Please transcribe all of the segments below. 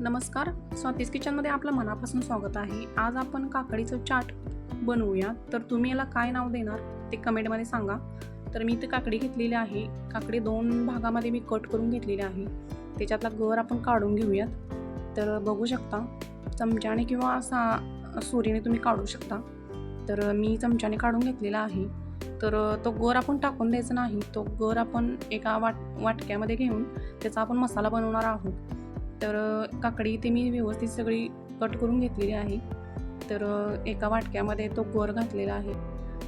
नमस्कार. स्वातीस किचनमध्ये आपलं मनापासून स्वागत आहे. आज आपण काकडीचं चाट बनवूया. तर तुम्ही याला काय नाव देणार ते कमेंटमध्ये सांगा. तर मी इथे काकडी घेतलेली आहे. काकडी दोन भागामध्ये मी कट करून घेतलेली आहे. त्याच्यातला गर आपण काढून घेऊयात. तर बघू शकता चमच्याने किंवा असा सुरीने तुम्ही काढू शकता. तर मी चमच्याने काढून घेतलेला आहे. तर तो गर आपण टाकून द्यायचा नाही. तो गर आपण एका वाट वाटक्यामध्ये घेऊन त्याचा आपण मसाला बनवणार आहोत. तर काकडी इथे मी व्यवस्थित सगळी कट करून घेतलेली आहे. तर एका वाटक्यामध्ये तो गोर घातलेला आहे.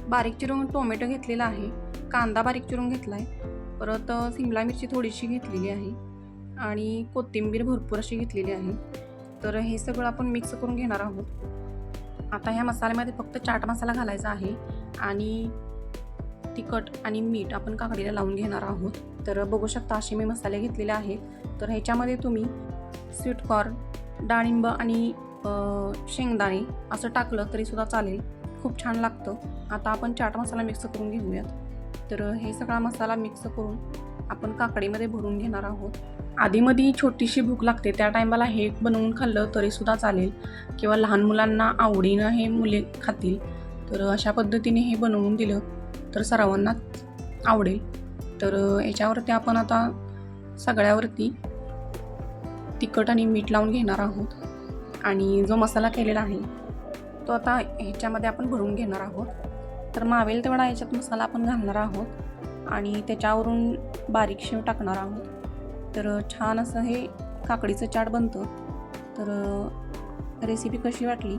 बारीक चिरून टोमॅटो घेतलेला आहे. कांदा बारीक चिरून घेतला आहे परत सिमला मिरची थोडीशी घेतलेली आहे. आणि कोथिंबीर भरपूर अशी घेतलेली आहे. तर हे सगळं आपण मिक्स करून घेणार आहोत. आता ह्या मसाल्यामध्ये फक्त चाट मसाला घालायचा आहे. आणि तिखट आणि मीठ आपण काकडीला लावून घेणार आहोत. तर बघू शकता असे मी मसाले घेतलेले आहेत. तर ह्याच्यामध्ये तुम्ही स्वीटकॉर्न डाळिंब आणि शेंगदाणे असं टाकलं तरीसुद्धा चालेल. खूप छान लागतं. आता आपण चाट मसाला मिक्स करून घेऊयात. तर हे सगळा मसाला मिक्स करून आपण काकडीमध्ये भरून घेणार आहोत. आधीमध्ये छोटीशी भूक लागते. त्या टायमाला हे बनवून खाल्लं तरीसुद्धा चालेल. किंवा लहान मुलांना आवडीनं हे मुले खातील. तर अशा पद्धतीने हे बनवून दिलं तर सर्वांनाच आवडेल. तर याच्यावरती आपण आता सगळ्यावरती तिखट आणि मीठ लावून घेणार आहोत. आणि जो मसाला केलेला आहे तो आता ह्याच्यामध्ये आपण भरून घेणार आहोत. तर मावेल तेवढा ह्याच्यात मसाला आपण घालणार आहोत आणि त्याच्यावरून बारीक शेव टाकणार आहोत. तर छान असं हे काकडीचं चाट बनतं. तर रेसिपी कशी वाटली?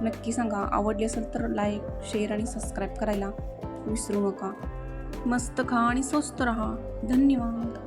नक्की सांगा. आवडली असेल तर लाईक शेअर आणि सबस्क्राईब करायला विसरू नका. मस्त खा आणि स्वस्त रहा. धन्यवाद.